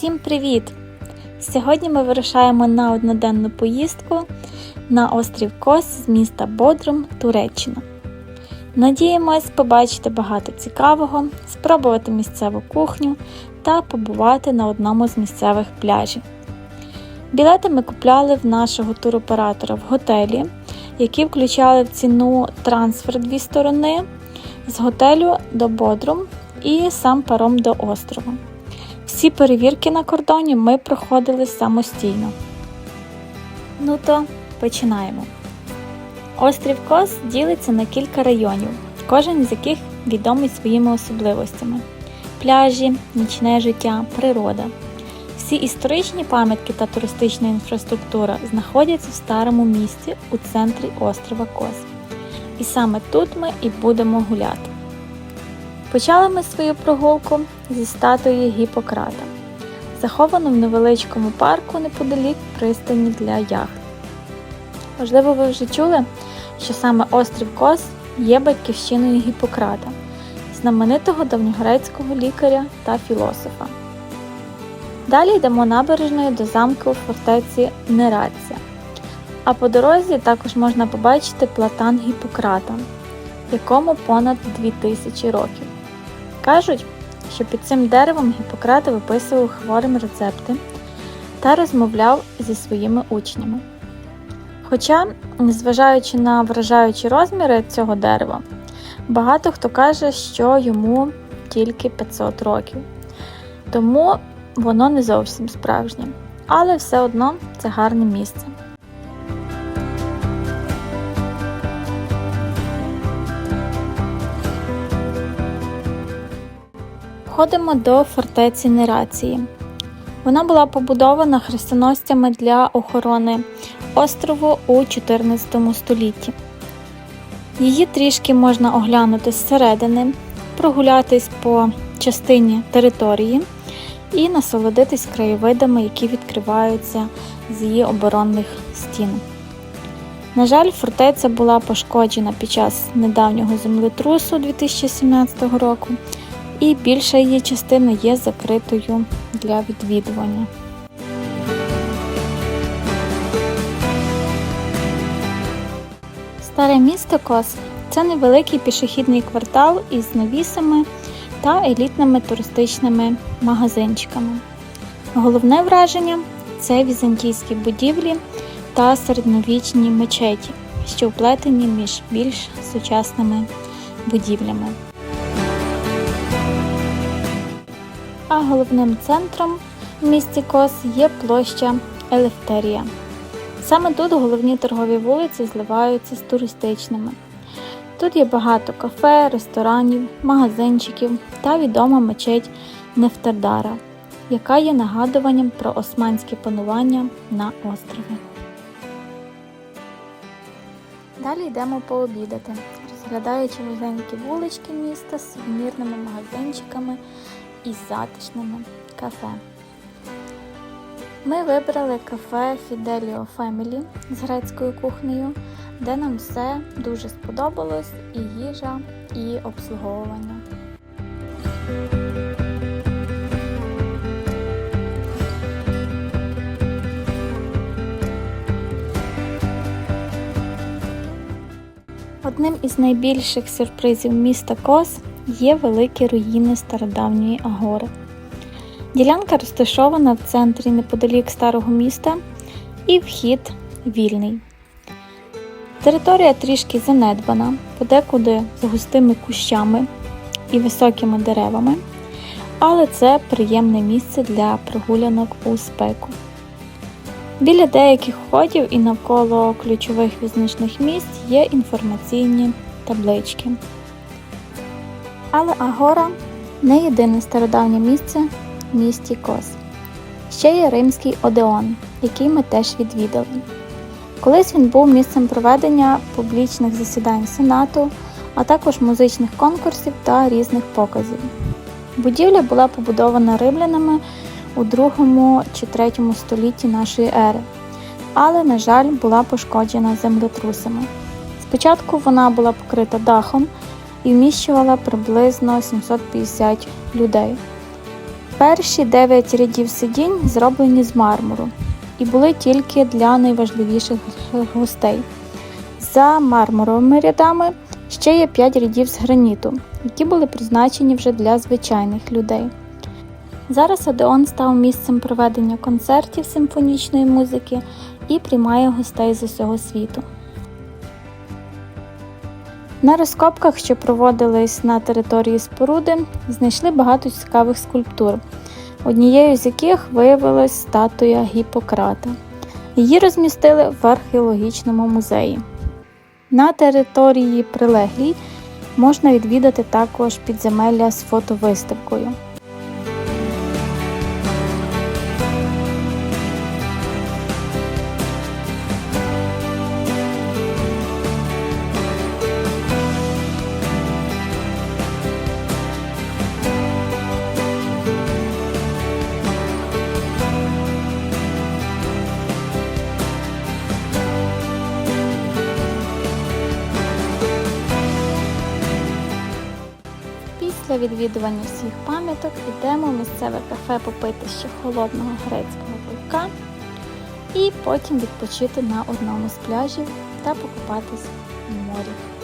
Всім привіт! Сьогодні ми вирушаємо на одноденну поїздку на острів Кос з міста Бодрум, Туреччина. Надіємось побачити багато цікавого, спробувати місцеву кухню та побувати на одному з місцевих пляжів. Білети ми купляли в нашого туроператора в готелі, які включали в ціну трансфер дві сторони з готелю до Бодрум і сам паром до острова. Всі перевірки на кордоні ми проходили самостійно. Ну то починаємо. Острів Кос ділиться на кілька районів, кожен з яких відомий своїми особливостями: пляжі, нічне життя, природа. Всі історичні пам'ятки та туристична інфраструктура знаходяться в старому місті у центрі острова Кос. І саме тут ми і будемо гуляти. Почали ми свою прогулку зі статуї Гіппократа, заховано в невеличкому парку неподалік пристані для яхт. Можливо, ви вже чули, що саме острів Кос є батьківщиною Гіппократа, знаменитого давньогрецького лікаря та філософа. Далі йдемо набережною до замку фортеці Нерація. А по дорозі також можна побачити платан Гіппократа, якому понад 2000 років. Кажуть, що під цим деревом Гіппократ виписував хворим рецепти та розмовляв зі своїми учнями. Хоча, незважаючи на вражаючі розміри цього дерева, багато хто каже, що йому тільки 500 років, тому воно не зовсім справжнє, але все одно це гарне місце. Входимо до фортеці Нерації. Вона була побудована хрестоносцями для охорони острову у 14 столітті. Її трішки можна оглянути зсередини, прогулятись по частині території і насолодитись краєвидами, які відкриваються з її оборонних стін. На жаль, фортеця була пошкоджена під час недавнього землетрусу 2017 року і більша її частина є закритою для відвідування. Старе місто Кос це невеликий пішохідний квартал із навісами та елітними туристичними магазинчиками. Головне враження це візантійські будівлі та середньовічні мечеті, що вплетені між більш сучасними будівлями. А головним центром в місті Кос є площа Елефтерія. Саме тут головні торгові вулиці зливаються з туристичними. Тут є багато кафе, ресторанів, магазинчиків та відома мечеть Нефтердара, яка є нагадуванням про османське панування на острові. Далі йдемо пообідати, розглядаючи вузенькі вулички міста з сувенірними магазинчиками із затишними кафе. Ми вибрали кафе Fidelio Family з грецькою кухнею, де нам все дуже сподобалось і їжа, і обслуговування. Одним із найбільших сюрпризів міста Кос є великі руїни стародавньої агори. Ділянка розташована в центрі неподалік старого міста і вхід вільний. Територія трішки занедбана, подекуди з густими кущами і високими деревами, але це приємне місце для прогулянок у спеку. Біля деяких входів і навколо ключових визначних місць є інформаційні таблички. Але Агора не єдине стародавнє місце в місті Кос. Ще є римський Одеон, який ми теж відвідали. Колись він був місцем проведення публічних засідань Сенату, а також музичних конкурсів та різних показів. Будівля була побудована римлянами у 2 чи 3 столітті нашої ери, але, на жаль, була пошкоджена землетрусами. Спочатку вона була покрита дахом і вміщувала приблизно 750 людей. Перші дев'ять рядів сидінь зроблені з мармуру і були тільки для найважливіших гостей. За мармуровими рядами ще є 5 рядів з граніту, які були призначені вже для звичайних людей. Зараз Одеон став місцем проведення концертів симфонічної музики і приймає гостей з усього світу. На розкопках, що проводились на території споруди, знайшли багато цікавих скульптур, однією з яких виявилась статуя Гіппократа. Її розмістили в археологічному музеї. На території прилеглій можна відвідати також підземелля з фотовиставкою. Після відвідування всіх пам'яток йдемо в місцеве кафе попити ще холодного грецького пивка і потім відпочити на одному з пляжів та покупатись в морі.